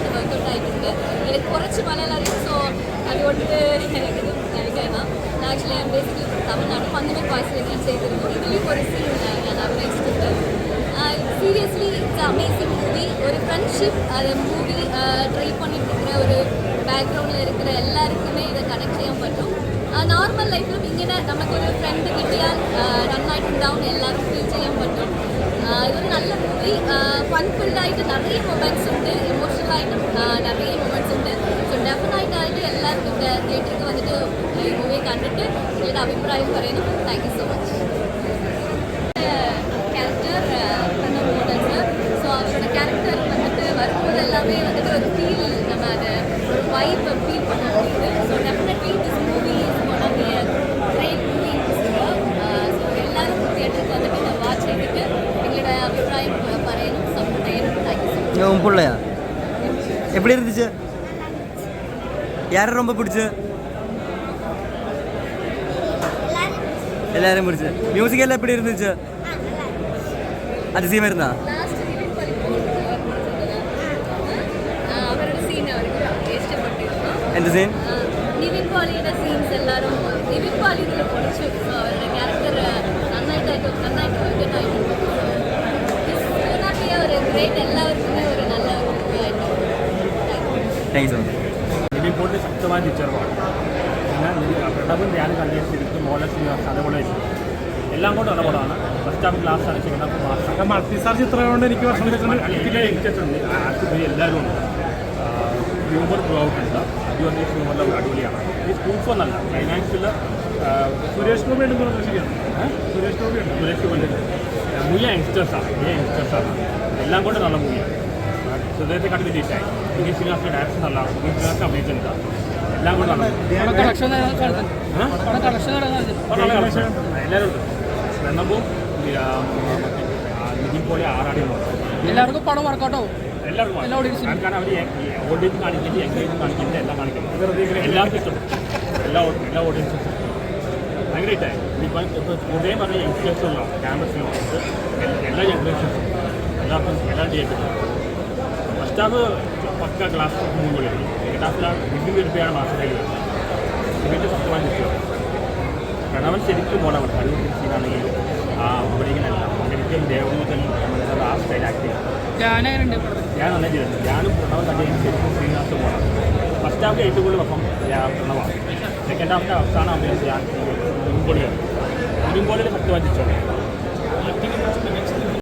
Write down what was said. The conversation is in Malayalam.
നന്നായിട്ട് വർക്കൗട്ട് ആയിട്ടുണ്ട് എനിക്ക് കുറച്ച് മലയാളം അറിയും സോ അതുകൊണ്ട് എനിക്കിത് എനിക്കാണ് ആക്ച്വലി ഞാൻ ബേസിക്കലി തമിഴ്നാട് പന്നിനെ പായസം ഞാൻ ചെയ്തിരുന്നു ഇതിലും ഒരു സീൻ ഞാൻ അഭിനയിച്ചിട്ടുണ്ട് சீரியஸ்லி இட்ஸ் அமேசிங் மூவி ஒரு ஃப்ரெண்ட்ஷிப் அது மூவி ட்ரை பண்ணிட்டு இருக்கிற ஒரு பேக்ரவுண்டில் இருக்கிற எல்லாருக்குமே இதை கனெக்ட் ചെയ്യാൻ പറ്റും നോർമൽ ലൈഫിലും ഇങ്ങനെ നമുക്കൊരു ഫ്രണ്ട് കിട്ടിയാൽ നന്നായിട്ടുണ്ടാവും എല്ലാവരും മൂവി ഫൺഫുള്ളായിട്ട് നിറയെ മൊമെന്റ്സ് ഉണ്ട്. ഇമോഷണലായിട്ടും നിറയെ മൊമെന്റ്സ് ഉണ്ട്. സോ ഡെഫിനറ്റായിട്ട് എല്ലാവർക്കും തിയേറ്ററിൽ വന്നിട്ട് ഈ മൂവി കണ്ടിട്ട് നിങ്ങളുടെ അഭിപ്രായം പറയുന്നു. താങ്ക് യു സോ മച്ച് எப்படி இருந்துச்சு யாரை ரொம்ப பிடிச்சு எல்லாரும் பிடிச்சு மியூசிக் எல்லாம் எப்படி இருந்துச்சு அதிசயமா இருந்தா ലാസ്റ്റ് നിവിൻ പോളി അവരുടെ സീൻ അവർക്ക് ഇഷ്ടപ്പെട്ടിരുന്നു எந்த சீன் ആ, നിവിൻ പോളിയുടെ സീൻസ് എല്ലാവരും നിവിൻ പോളി ഇതിൽ പൊളിച്ചു So, അവരുടെ ക്യാരക്ടർ നന്നായിട്ടായിട്ട് നന്നായിട്ട് വർക്കൗട്ട് ആയിട്ടുണ്ട് ഒരു great thank you so much ഇനി ഇപ്പോൾ ശക്തമായ തിരിച്ചറിവാണ് എന്നാൽ പ്രണവും ധ്യാനം കണ്ടിരിക്കും മോഹൻ അതേപോലെ എല്ലാം കൊണ്ട് ഇടപെടാണ് ഫസ്റ്റ് ഹാഫ് ക്ലാസ് ആണ് ചെയ്യുന്നത്. മൾട്ടി സ്റ്റാർ ചിത്രം കൊണ്ട് എനിക്ക് ഭക്ഷണം എല്ലാവരും ഉണ്ട്. ഹ്യൂമർ ബ്ലോക്ക് ഉണ്ട്. അടിപൊളി ഹ്യൂമറിൽ അടിപൊളിയാണ്. ഈ സ്കൂൾ ഫോണല്ല ഫൈനാൻസിൽ സുരേഷ് ഗോപി ഉണ്ട് സുരേഷ് ഗോപി ഉണ്ട്? സുരേഷ് ഗോപി ഉണ്ട്. മൂല്യ യങ്സ്റ്റേഴ്സാണ് യങ്സ്റ്റേഴ്സാണ് എല്ലാം കൊണ്ട് നല്ല മൂല്യമാണ് ഹൃദയത്തെ കണ്ട് വിജയിച്ചായി. ഇംഗ്ലീഷ് ശ്രീനിവാസിന്റെ ഡയറക്ഷൻ നല്ല ഇംഗ്ലീഷ് ശ്രീനിവാസ് അഭിനയിച്ചിട്ടുണ്ട് എല്ലാം നല്ല എല്ലാവരും ഉണ്ട്. പ്രണവും നിതിൻ പോലെ ആറാടിയും എല്ലാവർക്കും പണം വർക്കൗട്ടോ എല്ലാവർക്കും അവർ ഓഡിയൻസ് കാണിക്കുന്നത് എൻഗേജ് കാണിക്കുന്നത് എല്ലാം കാണിക്കുന്നത് എല്ലാവർക്കും ഇഷ്ടപ്പെടും എല്ലാ എല്ലാ ഓഡിയൻസും ഭയങ്കര ഇട്ടായി ഇപ്പം ഇപ്പോൾ ഉദയം പറഞ്ഞ യങ്സ്റ്റേഴ്സുള്ള ക്യാമ്പസിലും എല്ലാ ജനറേഷൻസും എല്ലാവർക്കും എല്ലാം ചെയ്യപ്പെട്ടു ഫസ്റ്റ് ഹാഫ് പക്ക ക്ലാസ് മൂവികളാണ് സെക്കൻഡ് ഹാഫിലാണ് വരുത്തിയാണ് വരുമ്പോഴാണ് ഇവന്റെ ഇതിന്റെ സത്യമായി നിൽക്കുക അവൻ ശരിക്കും പോകണം കഴിവ് സീനാണെങ്കിൽ ആ അഭിനയിക്കുന്നല്ല ശരിക്കും ദേവമുഖൻ ആ സ്റ്റൈൽ ആക്ട് ഞാൻ നന്നായി ചെയ്തിട്ടുണ്ട് ഞാനും പ്രണവൻ തന്നെ ശരിക്കും ശ്രീനിവാസം പോകണം ഫസ്റ്റ് ഹാഫ് ഏറ്റവും കൂടുതൽ അപ്പം പ്രണവാണ് സെക്കൻഡ് ഹാഫിന്റെ അവസാനം അഭിനയിച്ച് ഞാൻ മുൻപോളിയാണ് മുൻപൊളിയിൽ സത്യമായി തിരിച്ചോളൂ